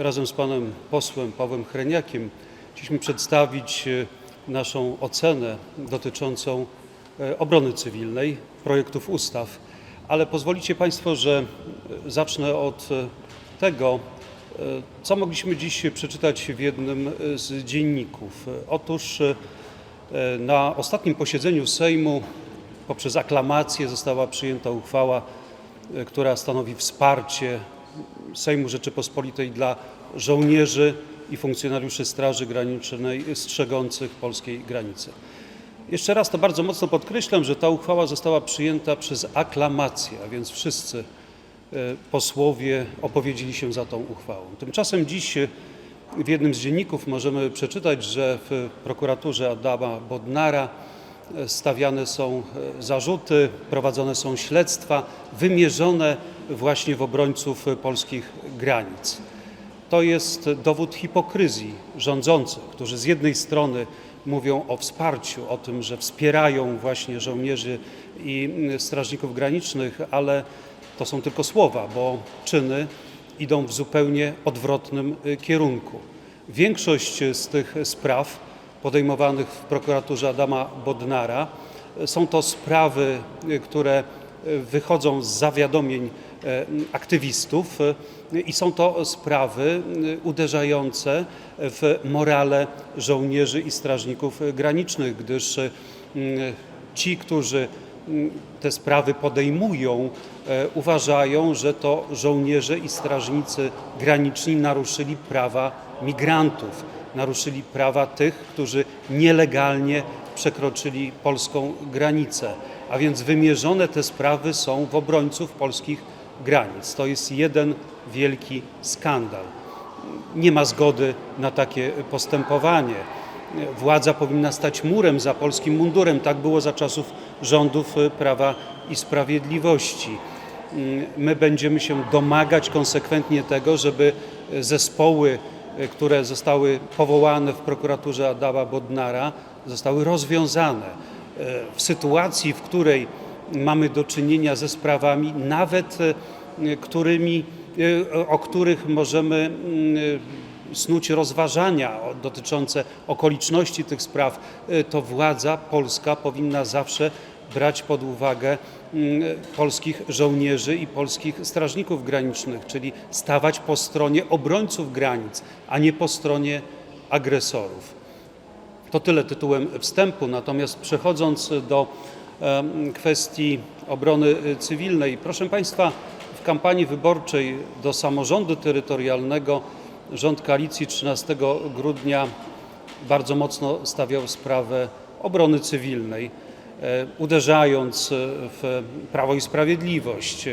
razem z panem posłem Pawłem Hreniakiem chcieliśmy przedstawić e, naszą ocenę dotyczącą e, obrony cywilnej, projektów ustaw, ale pozwolicie państwo, że e, zacznę od tego, co mogliśmy dziś przeczytać w jednym z dzienników. Otóż na ostatnim posiedzeniu Sejmu poprzez aklamację została przyjęta uchwała, która stanowi wsparcie Sejmu Rzeczypospolitej dla żołnierzy i funkcjonariuszy Straży Granicznej strzegących polskiej granicy. Jeszcze raz to bardzo mocno podkreślam, że ta uchwała została przyjęta przez aklamację, a więc wszyscy e, posłowie opowiedzieli się za tą uchwałą. Tymczasem dziś e, w jednym z dzienników możemy przeczytać, że w prokuraturze Adama Bodnara stawiane są e, zarzuty, prowadzone są śledztwa wymierzone właśnie w obrońców e, polskich granic. To jest dowód hipokryzji rządzących, którzy z jednej strony mówią o wsparciu, o tym, że wspierają właśnie żołnierzy i strażników granicznych, ale to są tylko słowa, bo czyny idą w zupełnie odwrotnym y, kierunku. Większość z tych spraw podejmowanych w prokuraturze Adama Bodnara. Y, są to sprawy, y, które y, wychodzą z zawiadomień e, aktywistów y, i są to sprawy y, uderzające w morale żołnierzy i strażników granicznych, gdyż y, ci, którzy te sprawy podejmują, uważają, że to żołnierze i strażnicy graniczni naruszyli prawa migrantów, naruszyli prawa tych, którzy nielegalnie przekroczyli polską granicę. A więc wymierzone te sprawy są w obrońców polskich granic. To jest jeden wielki skandal. Nie ma zgody na takie postępowanie. Władza powinna stać murem za polskim mundurem. Tak było za czasów rządów e, Prawa i Sprawiedliwości. Mm, My będziemy się domagać konsekwentnie tego, żeby e, zespoły, które zostały powołane w prokuraturze Adama Bodnara, zostały rozwiązane. E, W sytuacji, w której mamy do czynienia ze sprawami, nawet e, którymi, o których możemy snuć rozważania dotyczące okoliczności tych spraw, y, to władza polska powinna zawsze brać pod uwagę polskich żołnierzy i polskich strażników granicznych, czyli stawać po stronie obrońców granic, a nie po stronie agresorów. To tyle tytułem wstępu, natomiast przechodząc do kwestii obrony cywilnej, proszę Państwa, w kampanii wyborczej do samorządu terytorialnego rząd koalicji 13 grudnia bardzo mocno stawiał sprawę obrony cywilnej, uderzając e, w Prawo i Sprawiedliwość.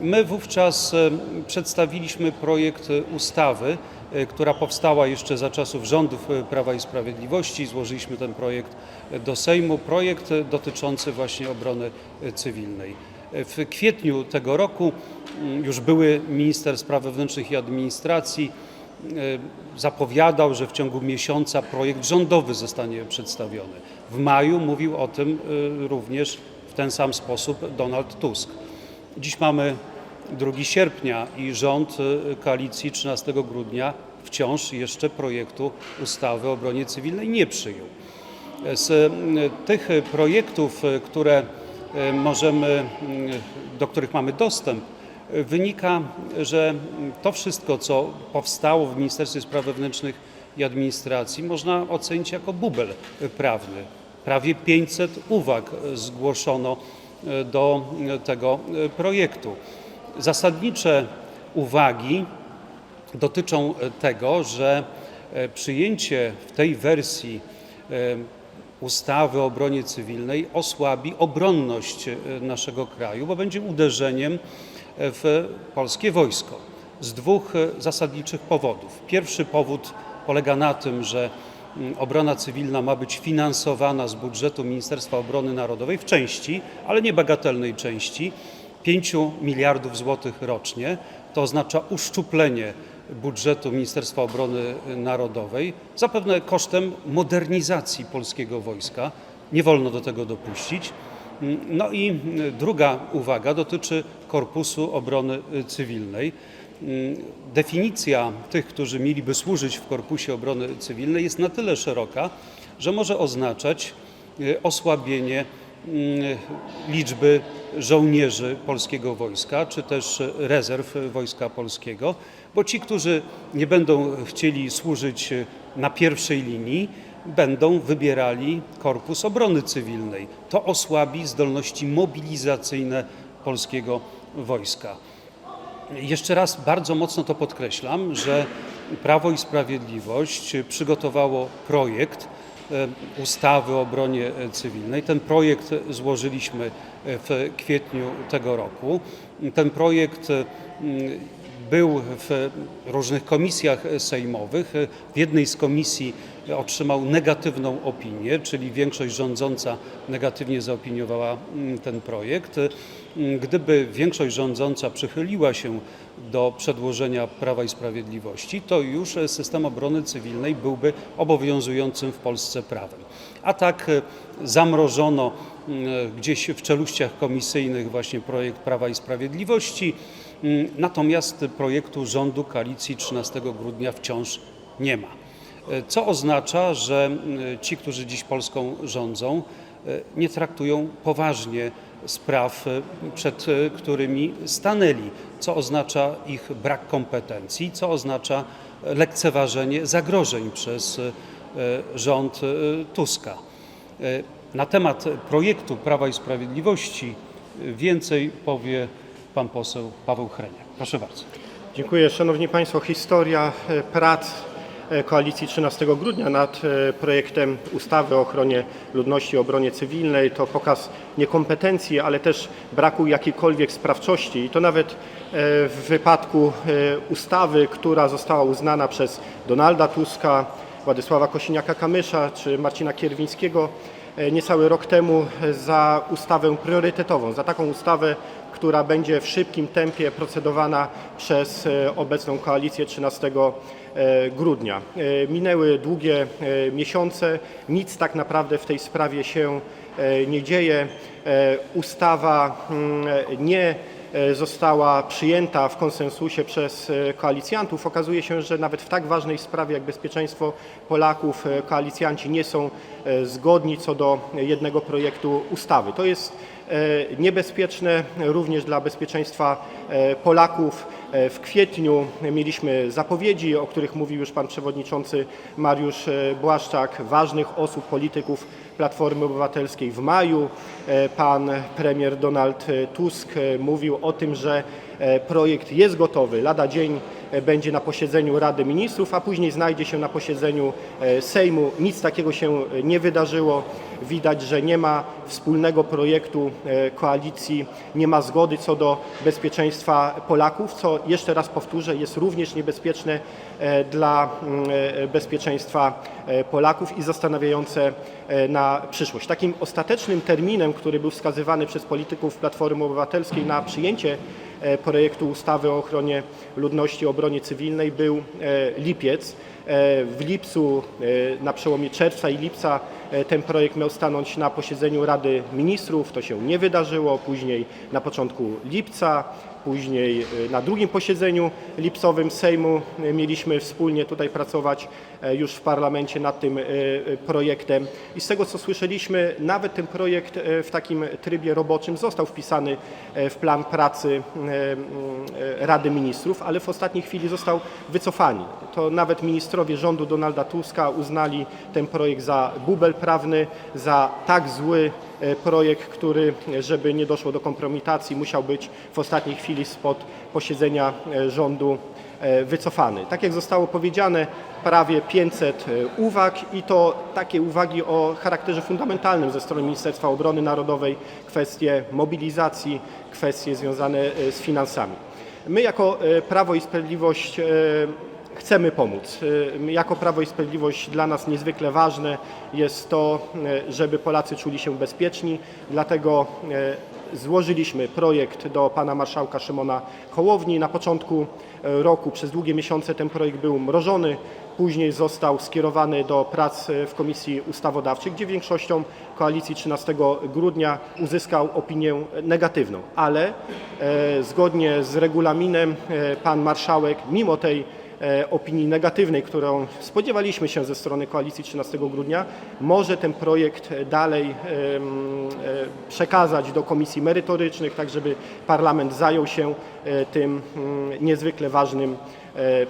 My wówczas e, przedstawiliśmy projekt ustawy, e, która powstała jeszcze za czasów rządów e, Prawa i Sprawiedliwości. Złożyliśmy ten projekt e, do Sejmu, projekt e, dotyczący właśnie obrony e, cywilnej. E, W kwietniu tego roku mm, już były minister spraw wewnętrznych i administracji e, zapowiadał, że w ciągu miesiąca projekt rządowy zostanie przedstawiony. W maju mówił o tym e, również w ten sam sposób Donald Tusk. Dziś mamy 2 sierpnia i rząd e, koalicji 13 grudnia wciąż jeszcze projektu ustawy o obronie cywilnej nie przyjął. Z tych projektów, e, które e, możemy, do których mamy dostęp, e, wynika, że to wszystko, co powstało w Ministerstwie Spraw Wewnętrznych i Administracji, można ocenić jako bubel prawny. Prawie 500 uwag zgłoszono e, do e, tego e, projektu. Zasadnicze uwagi dotyczą tego, że przyjęcie w tej wersji ustawy o obronie cywilnej osłabi obronność naszego kraju, bo będzie uderzeniem w polskie wojsko z dwóch e, zasadniczych powodów. Pierwszy powód polega na tym, że mm, obrona cywilna ma być finansowana z budżetu Ministerstwa Obrony Narodowej w części, ale nie bagatelnej części, 5 miliardów złotych rocznie. To oznacza uszczuplenie budżetu Ministerstwa Obrony Narodowej, zapewne kosztem modernizacji polskiego wojska. Nie wolno do tego dopuścić. No i druga uwaga dotyczy Korpusu Obrony Cywilnej. mm, definicja tych, którzy mieliby służyć w Korpusie Obrony Cywilnej jest na tyle szeroka, że może oznaczać e, osłabienie mm, liczby żołnierzy polskiego wojska, czy też rezerw Wojska Polskiego, bo ci, którzy nie będą chcieli służyć na pierwszej linii, będą wybierali Korpus Obrony Cywilnej. To osłabi zdolności mobilizacyjne polskiego wojska. Jeszcze raz bardzo mocno to podkreślam, że Prawo i Sprawiedliwość przygotowało projekt e, ustawy o obronie cywilnej. Ten projekt złożyliśmy w kwietniu tego roku. Ten projekt był w różnych komisjach sejmowych. W jednej z komisji otrzymał negatywną opinię, czyli większość rządząca negatywnie zaopiniowała mm, ten projekt. Mm, Gdyby większość rządząca przychyliła się do przedłożenia Prawa i Sprawiedliwości, to już system obrony cywilnej byłby obowiązującym w Polsce prawem. A tak e, zamrożono mm, gdzieś w czeluściach komisyjnych właśnie projekt Prawa i Sprawiedliwości, natomiast projektu rządu koalicji 13 grudnia wciąż nie ma. E, Co oznacza, że mm, ci, którzy dziś Polską rządzą, e, nie traktują poważnie spraw, e, przed którymi stanęli, co oznacza ich brak kompetencji, co oznacza lekceważenie zagrożeń przez rząd Tuska. Na temat projektu Prawa i Sprawiedliwości więcej powie pan poseł Paweł Hreniak. Proszę bardzo. Dziękuję. Szanowni Państwo, historia e, prac e, Koalicji 13 grudnia nad e, projektem ustawy o ochronie ludności obronie cywilnej to pokaz niekompetencji, ale też braku jakiejkolwiek sprawczości. I to nawet w wypadku ustawy, która została uznana przez Donalda Tuska, Władysława Kosiniaka-Kamysza czy Marcina Kierwińskiego niecały rok temu e, za ustawę priorytetową, za taką ustawę, która będzie w szybkim tempie procedowana przez e, obecną koalicję 13 e, grudnia. E, Minęły długie e, miesiące, nic tak naprawdę w tej sprawie się e, nie dzieje. E, Ustawa mm, nie e, została przyjęta w konsensusie przez e, koalicjantów. Okazuje się, że nawet w tak ważnej sprawie jak bezpieczeństwo Polaków e, koalicjanci nie są e, zgodni co do jednego projektu ustawy. To jest e, niebezpieczne również dla bezpieczeństwa e, Polaków. E, W kwietniu mieliśmy zapowiedzi, o których mówił już pan przewodniczący Mariusz e, Błaszczak, ważnych osób, polityków Platformy Obywatelskiej. W maju e, pan premier Donald Tusk e, mówił o tym, że e, projekt jest gotowy. Lada dzień e, będzie na posiedzeniu Rady Ministrów, a później znajdzie się na posiedzeniu e, Sejmu. Nic takiego się e, nie wydarzyło. Widać, że nie ma wspólnego projektu e, koalicji, nie ma zgody co do bezpieczeństwa Polaków, co jeszcze raz powtórzę, jest również niebezpieczne e, dla mm, e, bezpieczeństwa e, Polaków i zastanawiające e, na przyszłość. Takim ostatecznym terminem, który był wskazywany przez polityków Platformy Obywatelskiej na przyjęcie e, projektu ustawy o ochronie ludności i obronie cywilnej był e, lipiec. E, W lipcu, e, na przełomie czerwca i lipca e, ten projekt miał stanąć na posiedzeniu Rady Ministrów. To się nie wydarzyło. Później na początku lipca, później e, na drugim posiedzeniu lipcowym Sejmu e, mieliśmy wspólnie tutaj pracować e, już w parlamencie nad tym projektem. I z tego co słyszeliśmy, nawet ten projekt w takim trybie roboczym został wpisany w plan pracy Rady Ministrów, ale w ostatniej chwili został wycofany. To nawet ministrowie rządu Donalda Tuska uznali ten projekt za bubel prawny, za tak zły projekt, który, żeby nie doszło do kompromitacji, musiał być w ostatniej chwili spod posiedzenia e, rządu e, wycofany. Tak jak zostało powiedziane, prawie 500 e, uwag i to takie uwagi o charakterze fundamentalnym ze strony Ministerstwa Obrony Narodowej, kwestie mobilizacji, kwestie związane z finansami. My jako Prawo i Sprawiedliwość chcemy pomóc. Jako Prawo i Sprawiedliwość dla nas niezwykle ważne jest to, żeby Polacy czuli się bezpieczni, dlatego złożyliśmy projekt do pana marszałka Szymona Hołowni. Na początku e, roku przez długie miesiące ten projekt był mrożony. Później został skierowany do prac e, w Komisji Ustawodawczej, gdzie większością koalicji 13 grudnia uzyskał opinię negatywną. Ale e, zgodnie z regulaminem pan marszałek, mimo tej opinii negatywnej, którą spodziewaliśmy się ze strony koalicji 13 grudnia, może ten projekt dalej em, e, przekazać do komisji merytorycznych, tak żeby parlament zajął się e, tym mm, niezwykle ważnym e,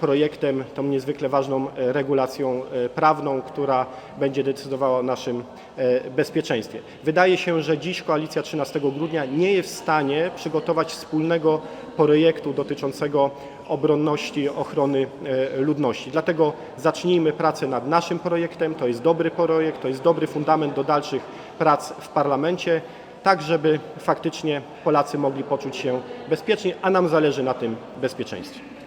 projektem, tą niezwykle ważną e, regulacją e, prawną, która będzie decydowała o naszym e, bezpieczeństwie. Wydaje się, że dziś koalicja 13 grudnia nie jest w stanie przygotować wspólnego projektu dotyczącego obronności, ochrony e, ludności. Dlatego zacznijmy pracę nad naszym projektem. To jest dobry projekt, to jest dobry fundament do dalszych prac w parlamencie, tak żeby faktycznie Polacy mogli poczuć się bezpiecznie, a nam zależy na tym bezpieczeństwie.